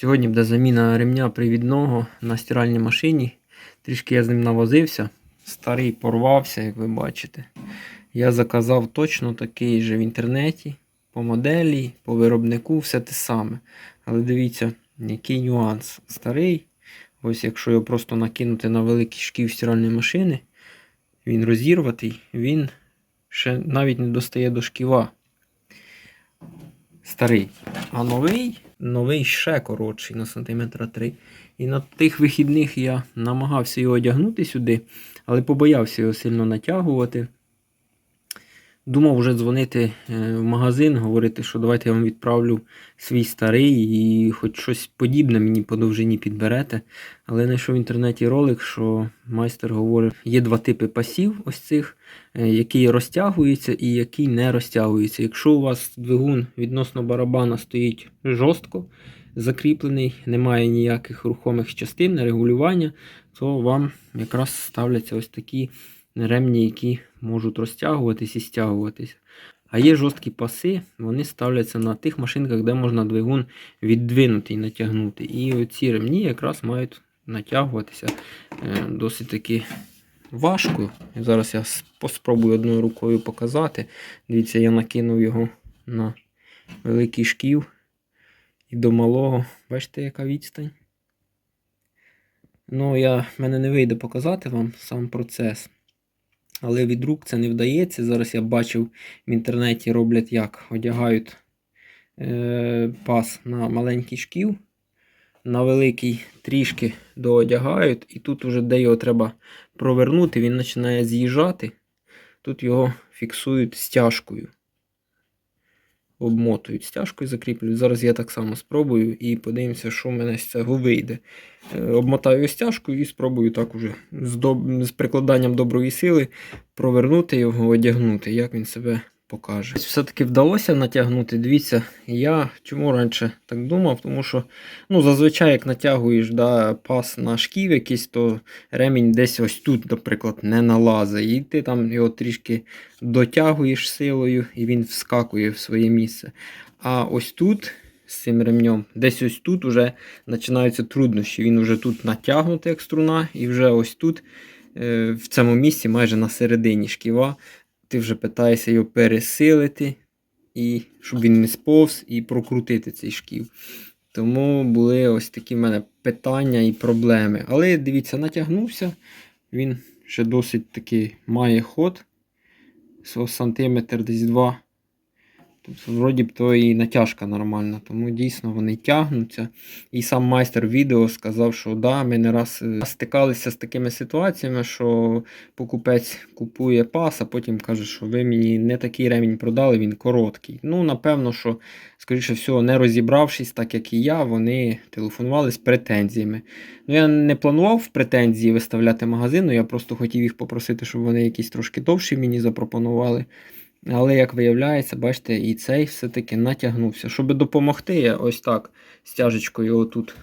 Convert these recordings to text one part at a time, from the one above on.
Сьогодні буде заміна ремня привідного на стиральній машині. Трішки я з ним навозився. Старий порвався, як ви бачите. Я заказав точно такий же в інтернеті. По моделі, по виробнику, все те саме. Але дивіться, який нюанс. Старий. Ось якщо його просто накинути на великий шків стиральної машини, він розірватий, він ще навіть не достає до шківа. Старий. А новий, новий ще коротший на сантиметра 3. І на тих вихідних я намагався його одягнути сюди, але побоявся його сильно натягувати. Думав вже дзвонити е, в магазин, говорити, що давайте я вам відправлю свій старий і хоч щось подібне мені по довжині підберете. Але знайшов в інтернеті ролик, що майстер говорить, є два типи пасів, ось цих, е, який розтягується і який не розтягується. Якщо у вас двигун відносно барабана стоїть жорстко закріплений, немає ніяких рухомих частин, регулювання, то вам якраз ставляться ось такі ремні, які можуть розтягуватись і стягуватися. А є жорсткі паси, вони ставляться на тих машинках, де можна двигун віддвинути і натягнути. І оці ремні якраз мають натягуватися е, досить таки важко. Зараз я спробую одною рукою показати. Дивіться, я накинув його на великий шків і до малого. Бачите, яка відстань? Ну, я, мене не вийде показати вам сам процес. Але від рук це не вдається. Зараз я бачив в інтернеті роблять як. Одягають е, пас на маленький шків, на великий трішки доодягають, і тут вже де його треба провернути, він починає з'їжджати. Тут його фіксують стяжкою. Обмотують стяжкою, закріплюють. Зараз я так само спробую і подивимося, що в мене з цього вийде. Е, Обмотаю стяжкою і спробую так уже з, доб... з прикладанням доброї сили провернути його, одягнути, як він себе покаже. Все-таки вдалося натягнути. Дивіться, я чому раніше так думав, тому що ну, зазвичай, як натягуєш да, пас на шків якийсь, то ремінь десь ось тут, наприклад, не налазить. І ти там його трішки дотягуєш силою, і він вскакує в своє місце. А ось тут. З цим ремнем. Десь ось тут вже починаються труднощі. Він вже тут натягнутий, як струна, і вже ось тут, е, в цьому місці, майже на середині шківа, ти вже питаєшся його пересилити, і щоб він не сповз, і прокрутити цей шків. Тому були ось такі в мене питання і проблеми. Але дивіться, натягнувся. Він ще досить таки має ход. Сантиметр десь два. Тобто, вроді б то і натяжка нормальна, тому дійсно вони тягнуться. І сам майстер відео сказав, що да, ми не раз е, стикалися з такими ситуаціями, що покупець купує пас, а потім каже, що ви мені не такий ремінь продали, він короткий. Ну, напевно, що, скоріше всього, не розібравшись, так як і я, вони телефонували з претензіями. Ну, я не планував претензії виставляти магазину, я просто хотів їх попросити, щоб вони якісь трошки довші мені запропонували. Але, як виявляється, бачите, і цей все-таки натягнувся. Щоб допомогти, я ось так стяжечкою його тут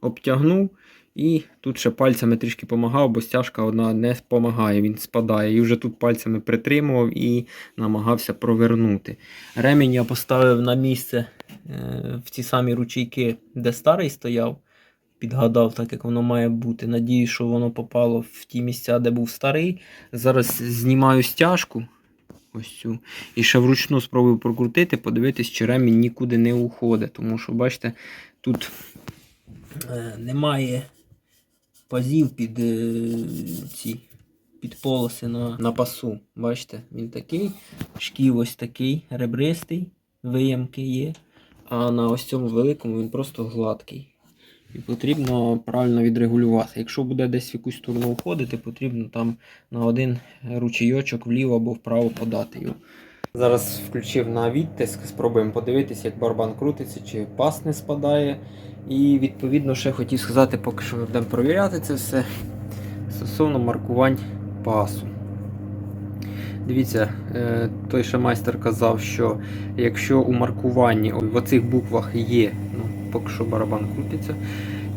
обтягнув. І тут ще пальцями трішки допомагав, бо стяжка одна не допомагає, він спадає. І вже тут пальцями притримував і намагався провернути. Ремінь я поставив на місце е, в ті самі ручейки, де старий стояв. Підгадав, так як воно має бути. Надіюсь, що воно попало в ті місця, де був старий. Зараз знімаю стяжку. Ось цю. І ще вручну спробую прокрутити, подивитись, чи ремінь нікуди не уходить. Тому що, бачите, тут е, немає пазів під е, ці під полоси на, на пасу. Бачите, він такий, шків ось такий, ребристий, виямки є. А на ось цьому великому він просто гладкий. І потрібно правильно відрегулювати. Якщо буде десь в якусь сторону уходити, потрібно там на один ручейочок вліво або вправо подати його. Зараз включив на відтиск, спробуємо подивитися, як барабан крутиться, чи пас не спадає. І відповідно ще хотів сказати, поки що ми будемо перевіряти це все стосовно маркувань пасу. Дивіться, е, той ще майстер казав, що якщо у маркуванні в оцих буквах є, ну, поки що барабан крутиться,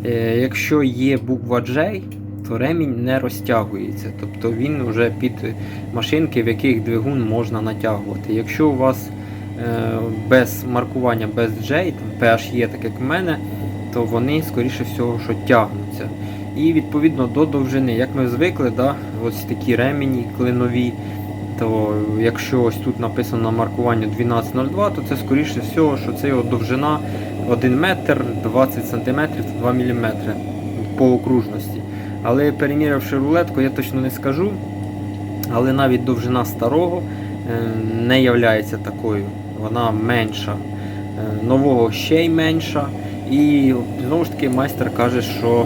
е, якщо є буква J, то ремінь не розтягується. Тобто він вже під машинки, в яких двигун можна натягувати. Якщо у вас е, без маркування, без J, там PH є, так як в мене, то вони, скоріше всього, що тягнуться. І відповідно до довжини, як ми звикли, да, ось такі ремені клинові, то якщо ось тут написано на маркуванні 12.02, то це скоріше всього, що це його довжина 1 метр 20 см та 2 мм по окружності. Але перемірявши рулетку, я точно не скажу. Але навіть довжина старого е, не є такою. Вона менша. Е, Нового ще й менша. І знову ж таки майстер каже, що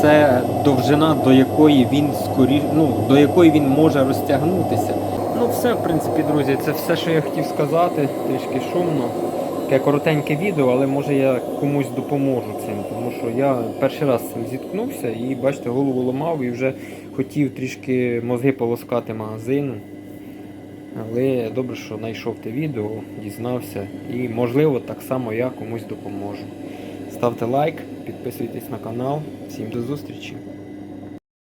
це довжина, до якої він скорі... ну, до якої він може розтягнутися. Ну, все, в принципі, друзі, це все, що я хотів сказати. Трішки шумно. Таке коротеньке відео, але може я комусь допоможу цим, тому що я перший раз з цим зіткнувся і бачите, голову ламав і вже хотів трішки мозги полоскати магазину. Але добре, що знайшов те відео, дізнався і можливо так само я комусь допоможу. Ставте лайк, підписуйтесь на канал. Всім до зустрічі!